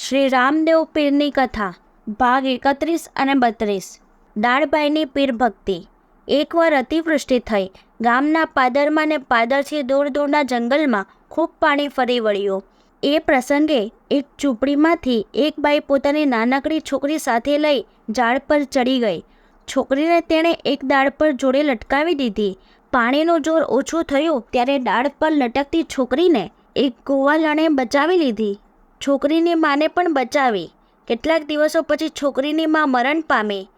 શ્રી રામદેવ પીરની કથા, ભાગ એકત્રીસ અને બત્રીસ. દાળભાઈની પીર ભક્તિ. એકવાર અતિવૃષ્ટિ થઈ, ગામના પાદરમાં ને પાદરથી દૂર દૂરના જંગલમાં ખૂબ પાણી ફરી વળ્યું. એ પ્રસંગે એક ઝૂંપડીમાંથી એક બાઈ પોતાની નાનકડી છોકરી સાથે લઈ ઝાડ પર ચડી ગઈ. છોકરીને તેણે એક દાળ પર જોડે લટકાવી દીધી. પાણીનું જોર ઓછું થયું ત્યારે દાળ પર લટકતી છોકરીને એક ગોવાલણે બચાવી લીધી. છોકરીની માને પણ બચાવી. કેટલાક દિવસો પછી છોકરીની માં મરણ પામી.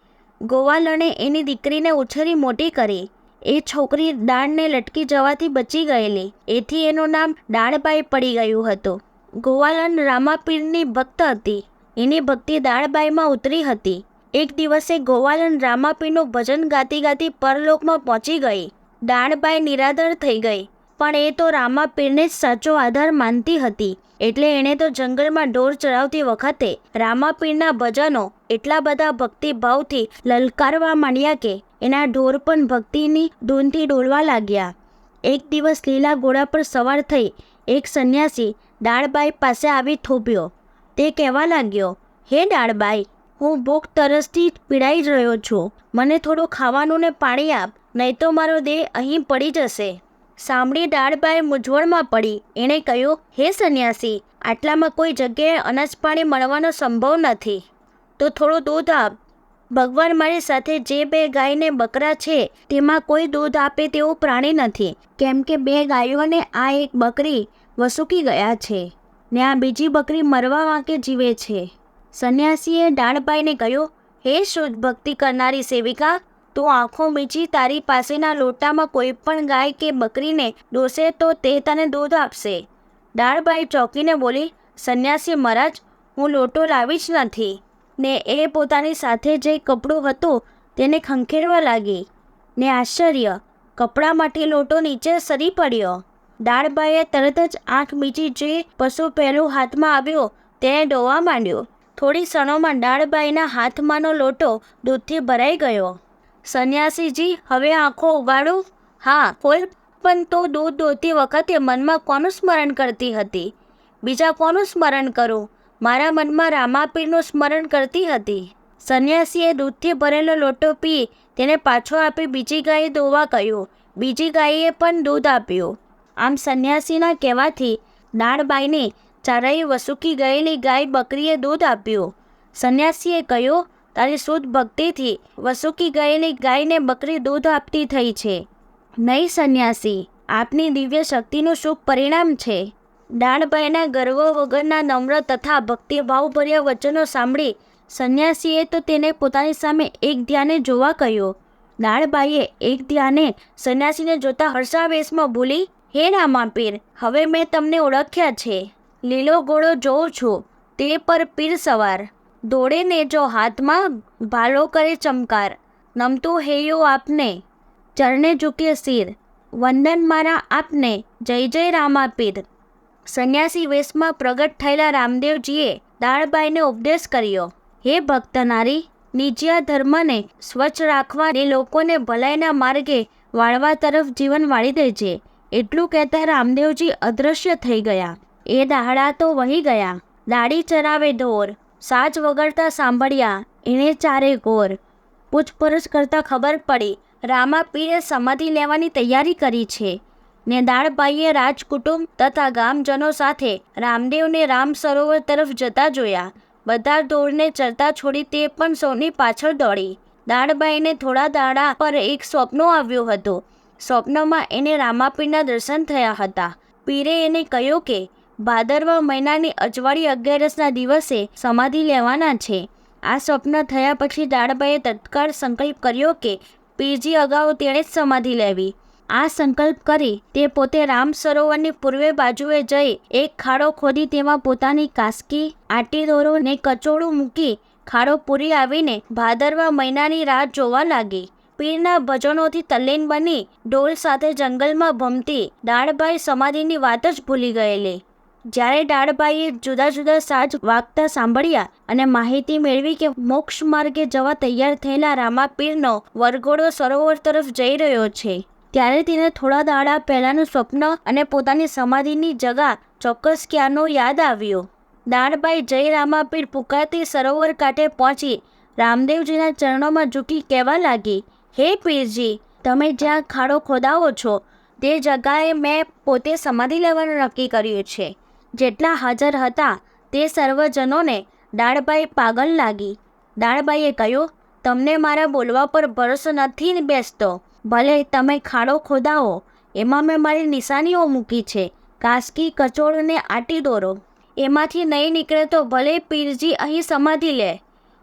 ગોવાલણે એની દીકરીને ઉછેરી મોટી કરી. એ છોકરી દાળને લટકી જવાથી બચી ગયેલી. એથી એનું નામ દાળબાઈ પડી ગયું હતું. ગોવાલન રામાપીરની ભક્ત હતી. એની ભક્તિ દાળબાઈમાં ઉતરી હતી. એક દિવસે ગોવાલન રામાપીરનું ભજન ગાતી ગાતી પરલોકમાં પહોંચી ગઈ. દાણબાઈ નિરાદર થઈ ગઈ. પણ એ તો રામાપીરને જ સાચો આધાર માનતી હતી. એટલે એણે તો જંગલમાં ઢોર ચરાવતી વખતે રામાપીરના ભજનો એટલા બધા ભક્તિભાવથી લલકારવા માંડ્યા કે એના ઢોર પણ ભક્તિની ધૂનથી ડોલવા લાગ્યા. એક દિવસ લીલા ઘોડા પર સવાર થઈ એક સંન્યાસી દાળબાઈ પાસે આવી થોભ્યો. તે કહેવા લાગ્યો, હે દાળબાઈ હું ભૂખ તરસથી પીડાઈ જ રહ્યો છું. મને થોડું ખાવાનું ને પાણી આપ, નહીં તો મારો દેહ અહીં પડી જશે. સાંભળી દાળબાઈ મૂંઝવણમાં પડી. એણે કહ્યું, હે સંન્યાસી, આટલામાં કોઈ જગ્યાએ અનાજ પાણી મળવાનો સંભવ નથી. તો થોડું દૂધ આપ. ભગવાન મારી સાથે જે બે ગાયને બકરા છે, તેમાં કોઈ દૂધ આપે તેવું પ્રાણી નથી. કેમ કે બે ગાયોને આ એક બકરી વસુકી ગયા છે. ને આ બીજી બકરી મરવા વાંકે જીવે છે. સંન્યાસીએ દાળબાઈને કહ્યું, હે શુદ્ધ ભક્તિ કરનારી સેવિકા તું આંખો મીચી તારી પાસેના લોટામાં કોઈ પણ ગાય કે બકરીને ડોસે તો તે તને દૂધ આપશે. દાળબાઈ ચોકીને બોલી, સંન્યાસી મહારાજ, હું લોટો લાવી જ નથી. ને એ પોતાની સાથે જે કપડું હતું તેને ખંખેરવા લાગી. ને આશ્ચર્ય કપડામાંથી લોટો નીચે સરી પડ્યો. દાળબાઈએ તરત જ આંખ મીચી જે પશુ પહેલું હાથમાં આવ્યો તેને ડોવા માંડ્યો. થોડી ક્ષણોમાં દાળબાઈના હાથમાંનો લોટો દૂધથી ભરાઈ ગયો. સંન્યાસીજી, હવે આંખો ઉગાડું? હા, કોઈ પણ તો દૂધ દોતી વખતે મનમાં કોનું સ્મરણ કરતી હતી? બીજા કોનું સ્મરણ કરું? મારા મનમાં રામાપીરનું સ્મરણ કરતી હતી? સંન્યાસીએ દૂધથી ભરેલો લોટો પી, તેને પાછો આપી બીજી ગાયે દોવા કહ્યું. બીજી ગાયે પણ દૂધ આપ્યું. આમ સંન્યાસીના કહેવાથી દાણબાઈને ચારેય વસુકી ગયેલી ગાય બકરીએ દૂધ આપ્યું. સંન્યાસીએ કહ્યું તારી શુદ્ધ ભક્તિથી વસુકી ગયેલી ગાયને બકરી દૂધ આપતી થઈ છે. નહીં સંન્યાસી, આપની દિવ્ય શક્તિનું શુભ પરિણામ છે. દાણબાઈના ગર્વ વગરના નમ્ર તથા ભક્તિભાવભર્યા વચનો સાંભળી સંન્યાસીએ તો તેને પોતાની સામે એક ધ્યાને જોવા કહ્યું દાળભાઈએ એક ધ્યાને સંન્યાસીને જોતા હર્ષાવેશમાં ભૂલી હે રામાપીર, હવે મેં તમને ઓળખ્યા છે. લીલો ઘોડો જોઉં છું, તે પર પીર સવાર. દોડે ને જો હાથમાં ભાલો કરે ચમકાર, નમતું હેયો આપને, ચરણે ઝૂકે શિર વંદન મારા આપને, જય જય રામાપીર. સંન્યાસી વેશમાં પ્રગટ થયેલા રામદેવજીએ દાળબાઈને ઉપદેશ કર્યો, હે ભક્ત નારી નિજ્યા ધર્મને સ્વચ્છ રાખવા એ લોકોને ભલાઈના માર્ગે વાળવા તરફ જીવન વાળી દેજે. એટલું કહેતા રામદેવજી અદૃશ્ય થઈ ગયા. એ દાડા તો વહી ગયા. દાડી ચરાવે ઢોર સાજ વગાડતા સાંભળ્યા, એણે ચારે ગોર. પૂછપરછ કરતાં ખબર પડી, રામા પીરે સમાધિ લેવાની તૈયારી કરી છે. ને દાળભાઈએ રાજકુટુંબ તથા ગામજનો સાથે રામદેવને રામ સરોવર તરફ જતા જોયા. બધા દોડને ચરતા છોડી તે પણ સૌની પાછળ દોડી. દાળબાઈને થોડા દાડા પર એક સ્વપ્ન આવ્યું હતું. સ્વપ્નમાં એને રામાપીરના દર્શન થયા હતા. પીરે એને કહ્યું કે ભાદરવા મહિનાની અજવાળી અગિયારસના દિવસે સમાધિ લેવાના છે. આ સ્વપ્ન થયા પછી દાળબાઈએ તત્કાળ સંકલ્પ કર્યો કે પીરજી અગાઉ તેણે જ સમાધિ લેવી. આ સંકલ્પ કરી તે પોતે રામ સરોવરની પૂર્વે બાજુએ જઈ એક ખાડો ખોદી તેમાં પોતાની કાસકી, આટી દોરો ને કચોળું મૂકી ખાડો પૂરી આવીને ભાદરવા મહિનાની રાહ જોવા લાગી. પીરના ભજનોથી તલ્લીન બની, ઢોલ સાથે જંગલમાં ભમતી દાળભાઈ સમાધિની વાત જ ભૂલી ગયેલી. જ્યારે ડાળભાઈએ જુદા જુદા સાજ વાગતા સાંભળ્યા અને માહિતી મેળવી કે મોક્ષ માર્ગે જવા તૈયાર થયેલા રામાપીરનો વરઘોડો સરોવર તરફ જઈ રહ્યો છે, ત્યારે તેને થોડા દાડા પહેલાંનું સ્વપ્ન અને પોતાની સમાધિની જગા ચોક્કસ ક્યાંનો યાદ આવ્યો. દાણભાઈ જય રામાપીર પુકારતી સરોવર કાંઠે પહોંચી રામદેવજીના ચરણોમાં ઝૂકી કહેવા લાગી, હે પીરજી, તમે જ્યાં ખાડો ખોદાવો છો, તે જગાએ મેં પોતે સમાધિ લેવાનું નક્કી કર્યું છે. જેટલા હાજર હતા તે સર્વજનોને દાળભાઈ પાગલ લાગી. દાળભાઈએ કહ્યું, તમને મારા બોલવા પર ભરોસો નથી બેસતો. ભલે તમે ખાડો ખોદાવો, એમાં મેં મારી નિશાનીઓ મૂકી છે. કાસકી કચોળને આટી દોરો. એમાંથી નહીં નીકળે તો ભલે પીરજી અહીં સમાધિ લે.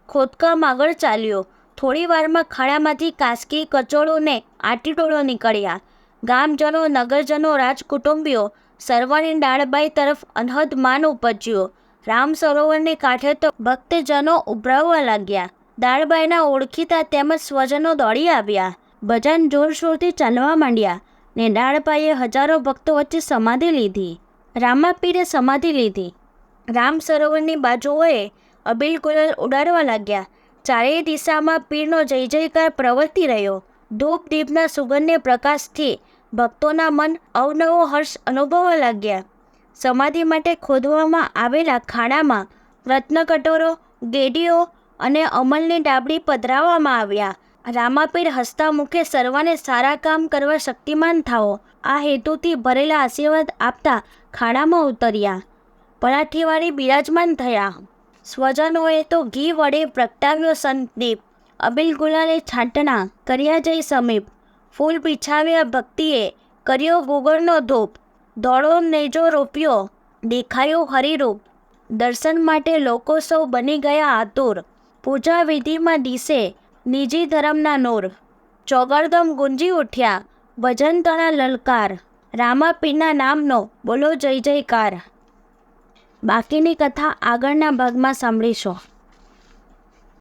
ખોદકામ આગળ ચાલ્યો. થોડી વારમાં ખાડામાંથી કાસકી કચોળોને આટી ડોળો નીકળ્યા. ગામજનો, નગરજનો, રાજકુટુંબીઓ સર્વની ડાળબાઈ તરફ અનહદ માન ઉપજ્યો. રામ સરોવરને કાંઠે તો ભક્તજનો ઉભરાવવા લાગ્યા. દાળબાઈના ઓળખીતા તેમજ સ્વજનો દોડી આવ્યા. ભજન જોરશોરથી ચાલવા માંડ્યા ને દાળબાઈએ હજારો ભક્તો વચ્ચે સમાધિ લીધી. રામાપીરે સમાધિ લીધી. રામ સરોવરની બાજુઓએ અબીલ ગુલાલ ઉડાડવા લાગ્યા. ચારેય દિશામાં પીરનો જય જયકાર પ્રવર્તી રહ્યો. ધૂપ દીપના સુગંધને પ્રકાશથી ભક્તોના મન અવનવો હર્ષ અનુભવવા લાગ્યા. સમાધિ માટે ખોદવામાં આવેલા ખાડામાં રત્નકટોરો, ગેડીઓ અને અમલની ડાબડી પધરાવવામાં આવ્યા. રામાપીર હસતા મુખે સર્વને સારા કામ કરવા શક્તિમાન થાઓ. આ હેતુથી ભરેલા આશીર્વાદ આપતા ખાડામાં ઉતર્યા. પલાઠીવાળી બિરાજમાન થયા. સ્વજનોએ તો ઘી વડે પ્રગટાવ્યો સંતદીપ અબિલ ગુલાલે છાંટણા કર્યા જઈ સમીપ. ફૂલ પીછાવ્યા ભક્તિએ કર્યો ગુગળનો ધૂપ. દોડો નેજો રોપ્યો, દેખાયો હરિરૂપ. દર્શન માટે લોકો સૌ બની ગયા આતુર. પૂજા વિધિમાં દિશે નિજી ધર્મના નૂર. ચોગરદમ ગુંજી ઉઠ્યા, ભજન તણા લલકાર. રામાપીરના નામનો બોલો જય જયકાર. બાકીની કથા આગળના ભાગમાં સાંભળીશું.